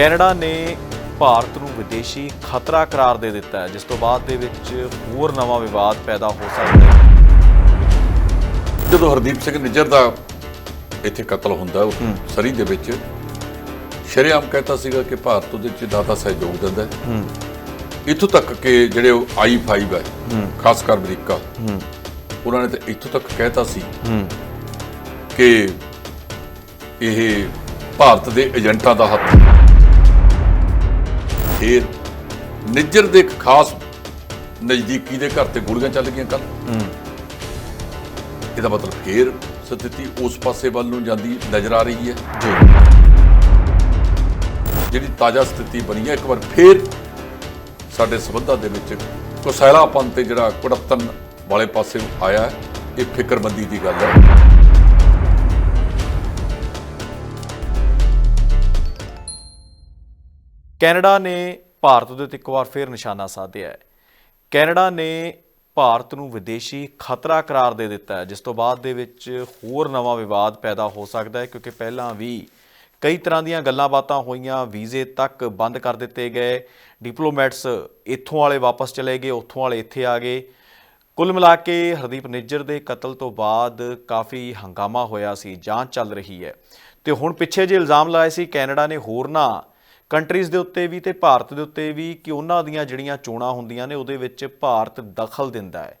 Canada ਨੇ ਭਾਰਤ ਨੂੰ ਵਿਦੇਸ਼ੀ ਖਤਰਾ ਕਰਾਰ ਦੇ ਦਿੱਤਾ ਹੈ ਜਿਸ ਤੋਂ ਬਾਅਦ ਦੇ ਵਿੱਚ ਹੋਰ ਨਵਾਂ ਵਿਵਾਦ ਪੈਦਾ ਹੋ ਸਕਦਾ ਹੈ। ਜਦੋਂ ਹਰਦੀਪ ਸਿੰਘ ਨਿੱਜਰ ਦਾ ਇੱਥੇ ਕਤਲ ਹੁੰਦਾ ਉਹ ਸਰੀ ਦੇ ਵਿੱਚ ਸ਼ਰੇਆਮ ਕਹਿੰਦਾ ਸੀਗਾ ਕਿ ਭਾਰਤ ਉਹਦੇ ਚ ਦਾਤਾ ਸਹਿਯੋਗ ਦਿੰਦਾ ਹੈ। ਇੱਥੋਂ ਤੱਕ ਕਿ ਜਿਹੜੇ ਉਹ i5 ਹੈ ਖਾਸ ਕਰ ਅਮਰੀਕਾ ਉਹਨਾਂ ਨੇ ਤਾਂ ਇੱਥੋਂ ਤੱਕ ਕਹਿਤਾ ਸੀ ਕਿ ਇਹ ਭਾਰਤ ਦੇ ਏਜੰਟਾਂ ਦਾ ਹੱਥ ਹੈ। ਫਿਰ ਨਿੱਜਰ ਦੇ ਇੱਕ ਖਾਸ ਨਜ਼ਦੀਕੀ ਦੇ ਘਰ ਤੇ ਗੋਲੀਆਂ ਚੱਲ ਗਈਆਂ ਕੱਲ ਇਹਦਾ ਮਤਲਬ ਫੇਰ ਸਥਿਤੀ ਉਸ ਪਾਸੇ ਵੱਲ ਨੂੰ ਜਾਂਦੀ ਨਜ਼ਰ ਆ ਰਹੀ ਹੈ। ਜੀ। ਜਿਹੜੀ ਤਾਜ਼ਾ ਸਥਿਤੀ ਬਣੀ ਹੈ ਇੱਕ ਵਾਰ ਫੇਰ ਸਾਡੇ ਸਬੰਧਾਂ ਦੇ ਵਿੱਚ ਕੁਸੈਲਾਪਨ ਤੇ ਜਿਹੜਾ ਕੁੜੱਤਨ ਵਾਲੇ ਪਾਸੇ ਆਇਆ ਇਹ ਫਿਕਰਮੰਦੀ ਦੀ ਗੱਲ ਹੈ। ਕੈਨੇਡਾ ਨੇ ਭਾਰਤ ਦੇ ਉੱਤੇ ਇੱਕ ਵਾਰ ਫਿਰ ਨਿਸ਼ਾਨਾ ਸਾਧਿਆ ਹੈ। ਕੈਨੇਡਾ ਨੇ ਭਾਰਤ ਨੂੰ ਵਿਦੇਸ਼ੀ ਖਤਰਾ ਕਰਾਰ ਦੇ ਦਿੱਤਾ ਹੈ, ਜਿਸ ਤੋਂ ਬਾਅਦ ਦੇ ਵਿੱਚ ਹੋਰ ਨਵਾਂ ਵਿਵਾਦ ਪੈਦਾ ਹੋ ਸਕਦਾ ਹੈ, ਕਿਉਂਕਿ ਪਹਿਲਾਂ ਵੀ ਕਈ ਤਰ੍ਹਾਂ ਦੀਆਂ ਗੱਲਾਂ ਬਾਤਾਂ ਹੋਈਆਂ, ਵੀਜ਼ੇ ਤੱਕ ਬੰਦ ਕਰ ਦਿੱਤੇ ਗਏ, ਡਿਪਲੋਮੈਟਸ ਇੱਥੋਂ ਵਾਲੇ ਵਾਪਸ ਚਲੇ ਗਏ, ਉੱਥੋਂ ਵਾਲੇ ਇੱਥੇ ਆ ਗਏ। ਕੁੱਲ ਮਿਲਾ ਕੇ ਹਰਦੀਪ ਨਿੱਜਰ ਦੇ ਕਤਲ ਤੋਂ ਬਾਅਦ ਕਾਫੀ ਹੰਗਾਮਾ ਹੋਇਆ ਸੀ, ਜਾਂਚ ਚੱਲ ਰਹੀ ਹੈ। ਤੇ ਹੁਣ ਪਿੱਛੇ ਜੇ ਇਲਜ਼ਾਮ ਲਾਏ ਸੀ, ਕੈਨੇਡਾ ਨੇ ਹੋਰਨਾਂ ਕੰਟਰੀਜ਼ ਦੇ ਉੱਤੇ ਵੀ ਤੇ ਭਾਰਤ ਦੇ ਉੱਤੇ ਵੀ ਕਿ ਉਹਨਾਂ ਦੀਆਂ ਜਿਹੜੀਆਂ ਚੋਣਾਂ ਹੁੰਦੀਆਂ ਨੇ ਉਹਦੇ ਵਿੱਚ ਭਾਰਤ ਦਖਲ ਦਿੰਦਾ ਹੈ।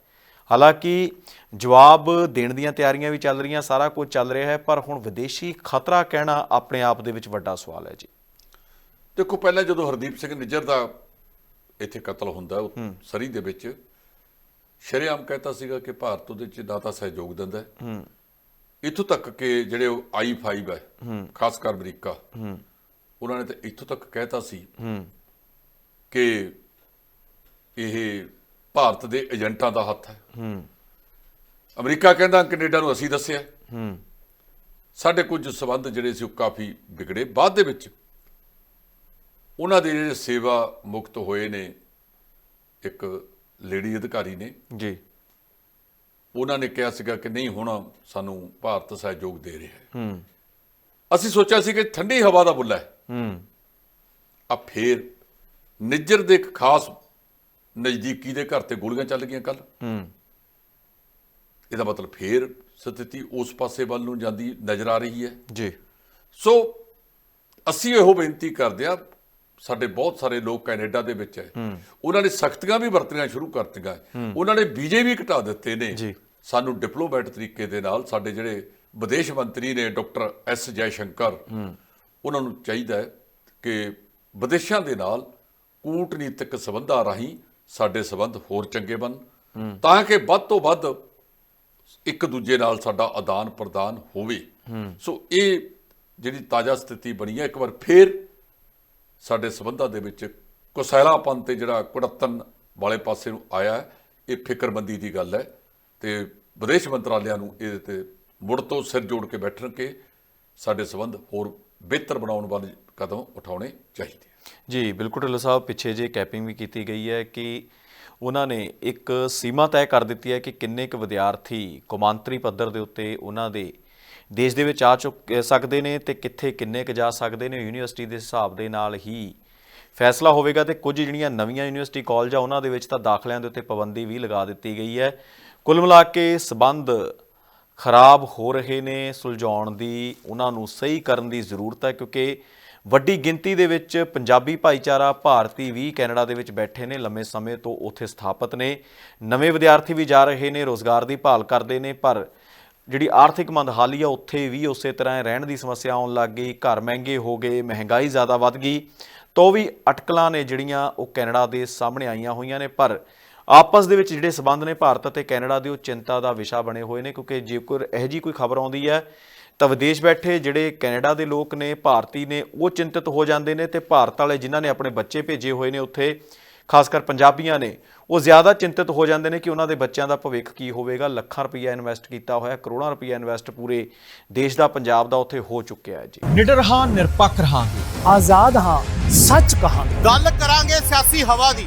ਹਾਲਾਂਕਿ ਜਵਾਬ ਦੇਣ ਦੀਆਂ ਤਿਆਰੀਆਂ ਵੀ ਚੱਲ ਰਹੀਆਂ ਸਾਰਾ ਕੁਝ ਚੱਲ ਰਿਹਾ ਹੈ ਪਰ ਹੁਣ ਵਿਦੇਸ਼ੀ ਖਤਰਾ ਕਹਿਣਾ ਆਪਣੇ ਆਪ ਦੇ ਵਿੱਚ ਵੱਡਾ ਸਵਾਲ ਹੈ ਜੀ। ਦੇਖੋ ਪਹਿਲਾਂ ਜਦੋਂ ਹਰਦੀਪ ਸਿੰਘ ਨਿੱਜਰ ਦਾ ਇੱਥੇ ਕਤਲ ਹੁੰਦਾ ਉਹ ਸਰੀ ਦੇ ਵਿੱਚ ਸ਼ਰੇਆਮ ਕਹਿੰਦਾ ਸੀਗਾ ਕਿ ਭਾਰਤ ਉਹਦੇ ਚ ਦਾਤਾ ਸਹਿਯੋਗ ਦਿੰਦਾ ਹੈ। ਇੱਥੋਂ ਤੱਕ ਕਿ ਜਿਹੜੇ ਉਹ i5 ਹੈ ਖਾਸ ਕਰ ਅਮਰੀਕਾ। ਉਹਨਾਂ ਨੇ ਤਾਂ ਇੱਥੋਂ ਤੱਕ ਕਹਿਤਾ ਸੀ ਕਿ ਇਹ ਭਾਰਤ ਦੇ ਏਜੰਟਾਂ ਦਾ ਹੱਥ ਹੈ। ਅਮਰੀਕਾ ਕਹਿੰਦਾ ਕੈਨੇਡਾ ਨੂੰ ਅਸੀਂ ਦੱਸਿਆ। ਸਾਡੇ ਕੁਝ ਸਬੰਧ ਜਿਹੜੇ ਸੀ ਉਹ ਕਾਫੀ ਵਿਗੜੇ। ਬਾਅਦ ਦੇ ਵਿੱਚ ਉਹਨਾਂ ਦੇ ਜਿਹੜੇ ਸੇਵਾ ਮੁਕਤ ਹੋਏ ਨੇ ਇੱਕ ਲੇਡੀ ਅਧਿਕਾਰੀ ਨੇ। ਜੀ। ਉਹਨਾਂ ਨੇ ਕਿਹਾ ਸੀਗਾ ਕਿ ਨਹੀਂ ਹੁਣ ਸਾਨੂੰ ਭਾਰਤ ਸਹਿਯੋਗ ਦੇ ਰਿਹਾ ਹੈ। ਅਸੀਂ ਸੋਚਿਆ ਸੀ ਕਿ ਠੰਡੀ ਹਵਾ ਦਾ ਬੁੱਲਾ ਹੈ। ਹੂੰ। ਆ ਫੇਰ ਨਿੱਜਰ ਦੇ ਇੱਕ ਖਾਸ ਨਜ਼ਦੀਕੀ ਦੇ ਘਰ ਤੇ ਗੋਲੀਆਂ ਚੱਲ ਗਈਆਂ ਕੱਲ ਹੂੰ। ਇਹਦਾ ਮਤਲਬ ਫੇਰ ਸਥਿਤੀ ਉਸ ਪਾਸੇ ਵੱਲ ਨੂੰ ਜਾਂਦੀ ਨਜ਼ਰ ਆ ਰਹੀ ਹੈ। ਜੀ। ਸੋ ਅਸੀਂ ਇਹੋ ਬੇਨਤੀ ਕਰਦੇ ਆ ਸਾਡੇ ਬਹੁਤ ਸਾਰੇ ਲੋਕ ਕੈਨੇਡਾ ਦੇ ਵਿੱਚ ਹੈ। ਉਹਨਾਂ ਨੇ ਸਖਤੀਆਂ ਵੀ ਵਰਤਣੀਆਂ ਸ਼ੁਰੂ ਕਰਤੀਆਂ। ਉਹਨਾਂ ਨੇ ਵੀਜ਼ੇ ਵੀ ਘਟਾ ਦਿੱਤੇ ਨੇ। ਜੀ। ਸਾਨੂੰ ਡਿਪਲੋਮੈਟ ਤਰੀਕੇ ਦੇ ਨਾਲ ਸਾਡੇ ਜਿਹੜੇ ਵਿਦੇਸ਼ ਮੰਤਰੀ ਨੇ ਡਾਕਟਰ ਐਸ ਜੈ ਸ਼ੰਕਰ ਉਹਨਾਂ ਨੂੰ ਚਾਹੀਦਾ ਹੈ ਕਿ ਵਿਦੇਸ਼ਾਂ ਦੇ ਨਾਲ ਕੂਟਨੀਤਿਕ ਸਬੰਧਾਂ ਰਾਹੀਂ ਸਾਡੇ ਸਬੰਧ ਹੋਰ ਚੰਗੇ ਬਣ। ਤਾਂ ਕਿ ਵੱਧ ਤੋਂ ਵੱਧ ਇੱਕ ਦੂਜੇ ਨਾਲ ਸਾਡਾ ਆਦਾਨ ਪ੍ਰਦਾਨ ਹੋਵੇ। ਸੋ ਇਹ ਜਿਹੜੀ ਤਾਜ਼ਾ ਸਥਿਤੀ ਬਣੀ ਹੈ, ਇੱਕ ਵਾਰ ਫੇਰ ਸਾਡੇ ਸਬੰਧਾਂ ਦੇ ਵਿੱਚ ਕੁਸੈਲਾਪਨ ਤੇ ਜਿਹੜਾ ਕੁੜੱਤਨ ਵਾਲੇ ਪਾਸੇ ਨੂੰ ਆਇਆ ਇਹ ਫਿਕਰਮੰਦੀ ਦੀ ਗੱਲ ਹੈ ਤੇ ਵਿਦੇਸ਼ ਮੰਤਰਾਲਿਆਂ ਨੂੰ ਇਹਦੇ ਤੇ ਮੁੜ ਤੋਂ ਸਿਰ ਜੋੜ ਕੇ ਬੈਠਣਗੇ, ਸਾਡੇ ਸਬੰਧ ਹੋਰ ਬਿਹਤਰ ਬਣਾਉਣ ਵਾਲੇ ਕਦਮ ਉਠਾਉਣੇ ਚਾਹੀਦੇ ਜੀ, ਬਿਲਕੁਲ ਢਿੱਲੋਂ ਸਾਹਿਬ, ਪਿੱਛੇ ਜੇ ਕੈਪਿੰਗ ਵੀ ਕੀਤੀ ਗਈ ਹੈ ਕਿ ਉਹਨਾਂ ਨੇ ਇੱਕ ਸੀਮਾ ਤੈਅ ਕਰ ਦਿੱਤੀ ਹੈ ਕਿ ਕਿੰਨੇ ਕੁ ਵਿਦਿਆਰਥੀ ਕੌਮਾਂਤਰੀ ਪੱਧਰ ਦੇ ਉੱਤੇ ਉਹਨਾਂ ਦੇ ਦੇਸ਼ ਦੇ ਵਿੱਚ ਆ ਚੁੱਕ ਸਕਦੇ ਨੇ ਤੇ ਕਿੱਥੇ ਕਿੰਨੇ ਕੁ ਜਾ ਸਕਦੇ ਨੇ, ਯੂਨੀਵਰਸਿਟੀ ਦੇ ਹਿਸਾਬ ਦੇ ਨਾਲ ਹੀ ਫੈਸਲਾ ਹੋਵੇਗਾ ਤੇ ਕੁਝ ਜਿਹੜੀਆਂ ਨਵੀਆਂ ਯੂਨੀਵਰਸਿਟੀ ਕਾਲਜ ਆ ਉਹਨਾਂ ਦੇ ਵਿੱਚ ਤਾਂ ਦਾਖਲਿਆਂ ਦੇ ਉੱਤੇ ਪਾਬੰਦੀ ਵੀ ਲਗਾ ਦਿੱਤੀ ਗਈ ਹੈ। ਕੁੱਲ ਮਿਲਾ ਕੇ ਸਬੰਧ ਖਰਾਬ ਹੋ ਰਹੇ ਨੇ, ਸੁਲਝਾਉਣ ਦੀ, ਉਹਨਾਂ ਨੂੰ ਸਹੀ ਕਰਨ ਦੀ ਜ਼ਰੂਰਤ ਹੈ, ਕਿਉਂਕਿ ਵੱਡੀ ਗਿਣਤੀ ਦੇ ਵਿੱਚ ਪੰਜਾਬੀ ਭਾਈਚਾਰਾ ਭਾਰਤੀ ਵੀ ਕੈਨੇਡਾ ਦੇ ਵਿੱਚ ਬੈਠੇ ਨੇ, ਲੰਮੇ ਸਮੇਂ ਤੋਂ ਉੱਥੇ ਸਥਾਪਿਤ ਨੇ। ਨਵੇਂ ਵਿਦਿਆਰਥੀ ਵੀ ਜਾ ਰਹੇ ਨੇ, ਰੋਜ਼ਗਾਰ ਦੀ ਭਾਲ ਕਰਦੇ ਨੇ, ਪਰ ਜਿਹੜੀ ਆਰਥਿਕ ਮੰਦਹਾਲੀ ਆ, ਉੱਥੇ ਵੀ ਉਸੇ ਤਰ੍ਹਾਂ ਰਹਿਣ ਦੀ ਸਮੱਸਿਆ ਆਉਣ ਲੱਗ ਗਈ। ਘਰ ਮਹਿੰਗੇ ਹੋ ਗਏ, ਮਹਿੰਗਾਈ ਜ਼ਿਆਦਾ ਵੱਧ ਗਈ। ਤੋਂ ਵੀ ਅਟਕਲਾਂ ਨੇ ਜਿਹੜੀਆਂ ਉਹ ਕੈਨੇਡਾ ਦੇ ਸਾਹਮਣੇ ਆਈਆਂ ਹੋਈਆਂ ਨੇ, ਪਰ ਆਪਸ ਦੇ ਵਿੱਚ ਜਿਹੜੇ ਸਬੰਧ ਨੇ ਭਾਰਤ ਅਤੇ ਕੈਨੇਡਾ ਦੇ ਉਹ ਚਿੰਤਾ ਦਾ ਵਿਸ਼ਾ ਬਣੇ ਹੋਏ ਨੇ ਕਿਉਂਕਿ ਜੇਕਰ ਇਹੋ ਜਿਹੀ ਕੋਈ ਖਬਰ ਆਉਂਦੀ ਹੈ ਤਾਂ ਵਿਦੇਸ਼ ਬੈਠੇ ਜਿਹੜੇ ਕੈਨੇਡਾ ਦੇ ਲੋਕ ਨੇ ਭਾਰਤੀ ਨੇ ਉਹ ਚਿੰਤਤ ਹੋ ਜਾਂਦੇ ਨੇ ਤੇ ਭਾਰਤ ਵਾਲੇ ਜਿਨ੍ਹਾਂ ਨੇ ਆਪਣੇ ਬੱਚੇ ਭੇਜੇ ਹੋਏ ਨੇ ਉੱਥੇ ਖਾਸ ਕਰ ਪੰਜਾਬੀਆਂ ਨੇ ਉਹ ਜ਼ਿਆਦਾ ਚਿੰਤਤ ਹੋ ਜਾਂਦੇ ਨੇ ਕਿ ਉਹਨਾਂ ਦੇ ਬੱਚਿਆਂ ਦਾ ਭਵਿੱਖ ਕੀ ਹੋਵੇਗਾ। ਲੱਖਾਂ ਰੁਪਈਆ ਇਨਵੈਸਟ ਕੀਤਾ ਹੋਇਆ ਕਰੋੜਾਂ ਰੁਪਈਆ ਇਨਵੈਸਟ ਪੂਰੇ ਦੇਸ਼ ਦਾ ਪੰਜਾਬ ਦਾ ਉੱਥੇ ਹੋ ਚੁੱਕਿਆ ਹੈ ਜੀ। ਨਿਡਰ ਹਾਂ ਨਿਰਪੱਖ ਰਹਾਂਗੇ। ਆਜ਼ਾਦ ਹਾਂ ਸੱਚ ਕਹਾਂਗੇ। ਗੱਲ ਕਰਾਂਗੇ ਸਿਆਸੀ ਹਵਾ ਦੀ।